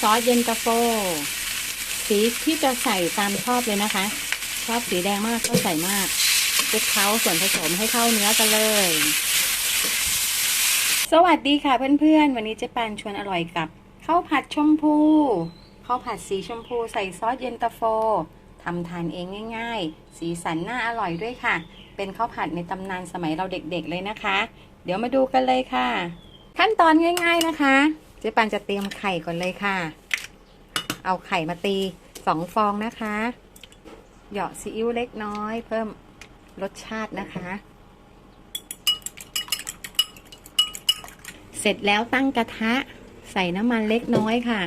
ซอสเย็นตาโฟ สีที่จะใส่ตามชอบเลยนะคะ ชอบสีแดงมากก็ใส่มากคลุกเคล้าส่วนผสมให้เข้าเนื้อกันเลย สวัสดีค่ะเพื่อนๆ วันนี้เจ๊ปานชวนอร่อยกับข้าวผัดชมพูข้าวผัดสีชมพูใส่ซอสเย็นตาโฟทำทานเองง่าย ๆ สีสันน่าอร่อยด้วยค่ะ เป็นข้าวผัดในตำนานสมัยเราเด็กๆเลยนะคะ เดี๋ยวมาดูกันเลยค่ะ ขั้นตอนง่าย ๆนะคะ เจ๊ปานจะเตรียมไข่ก่อนเลยค่ะ เอาไข่มาตีสองฟองนะคะ เหยาะซีอิ๊วเล็กน้อย เพิ่มรสชาตินะคะ เสร็จแล้วตั้งกระทะใส่น้ำมันเล็กน้อยค่ะ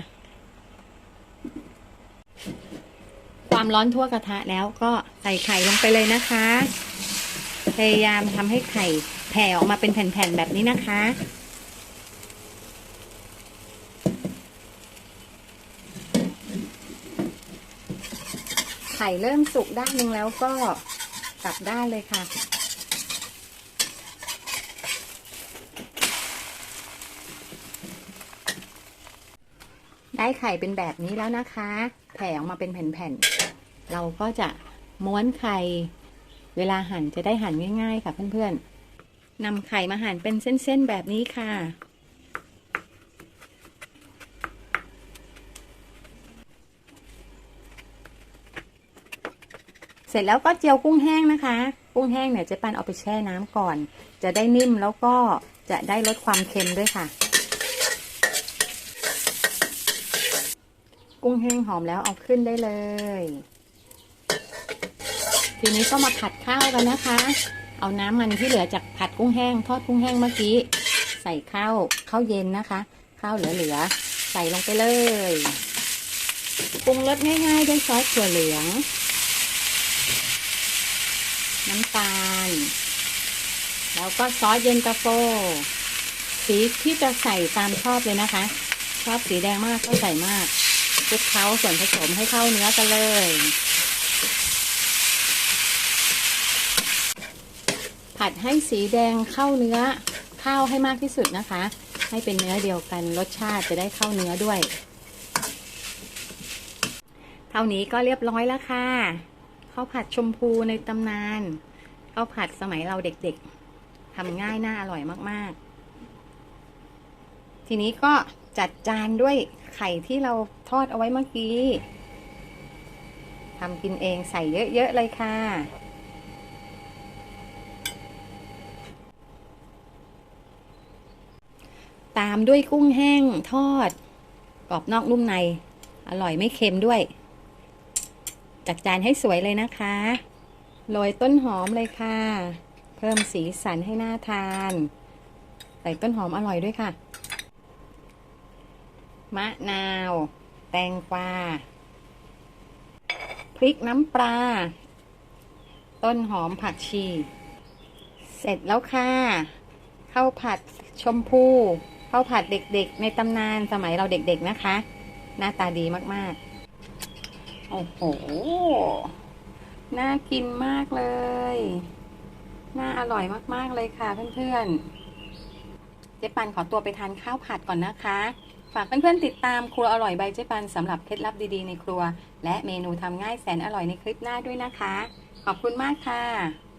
ความร้อนทั่วกระทะแล้วก็ใส่ไข่ลงไปเลยนะคะ พยายามทำให้ไข่แผ่ออกมาเป็นแผ่นๆแบบนี้นะคะ ข่เริ่มสุกด้านหนึ่งแล้วก็กลับด้านเลยค่ะ ได้ไข่เป็นแบบนี้แล้วนะคะ แผ่ออกมาเป็นแผ่นๆ เราก็จะม้วนไข่ เวลาหั่นจะได้หั่นง่าย ๆ ค่ะเพื่อนๆนำไข่มาหั่นเป็นเส้นๆแบบนี้ค่ะ เสร็จแล้วก็เจียวกุ้งแห้งนะคะ กุ้งแห้งเนี่ยเจ๊ปันเอาไปแช่น้ำก่อน จะได้นิ่มแล้วก็จะได้ลดความเค็มด้วยค่ะ กุ้งแห้งหอมแล้วเอาขึ้นได้เลย ทีนี้ก็มาผัดข้าวกันนะคะ เอาน้ำมันที่เหลือจากผัดกุ้งแห้ง ทอดกุ้งแห้งเมื่อกี้ใส่ข้าวข้าวเย็นนะคะ ข้าวเหลือๆใส่ลงไปเลยปรุงรสง่ายๆด้วยซอสถั่วเหลืองำตาล แล้วก็ซอสเย็นตาโฟ สีที่จะใส่ตามชอบเลยนะคะ ชอบสีแดงมากก็ใส่มากคลุกเคล้าส่วนผสมให้เข้าเนื้อกันเลยผัดให้สีแดงเข้าเนื้อข้าวให้มากที่สุดนะคะ ให้เป็นเนื้อเดียวกันรสชาติจะได้เข้าเนื้อด้วย เท่านี้ก็เรียบร้อยแล้วค่ะข้าวผัดชมพูในตำนาน ข้าวผัดสมัยเราเด็กๆทำง่ายน่าอร่อยมากๆ ทีนี้ก็จัดจานด้วยไข่ที่เราทอดเอาไว้เมื่อกี้ทำกินเองใส่เยอะ ๆ เลยค่ะ ตามด้วยกุ้งแห้งทอด กรอบนอกนุ่มใน อร่อยไม่เค็มด้วย จัดจานให้สวยเลยนะคะ โรยต้นหอมเลยค่ะ เพิ่มสีสันให้หน่าทาน ใส่ต้นหอมอร่อยด้วยค่ะ มะนาว แตงกวา พริกน้ำปลา ต้นหอมผักชี เสร็จแล้วค่ะ ข้าวผัดชมพูข้าวผัดเด็กๆ ในตำนานสมัยเราเด็กๆนะคะ หน้าตาดีมากๆ โอ้โห น่ากินมากเลย น่าอร่อยมากๆเลยค่ะเพื่อนๆ เจ๊ปันขอตัวไปทานข้าวผัดก่อนนะคะ ฝากเพื่อนๆติดตามครัวอร่อยใบเจ๊ปันสำหรับเคล็ดลับดีๆในครัว และเมนูทำง่ายแสนอร่อยในคลิปหน้าด้วยนะคะ ขอบคุณมากค่ะ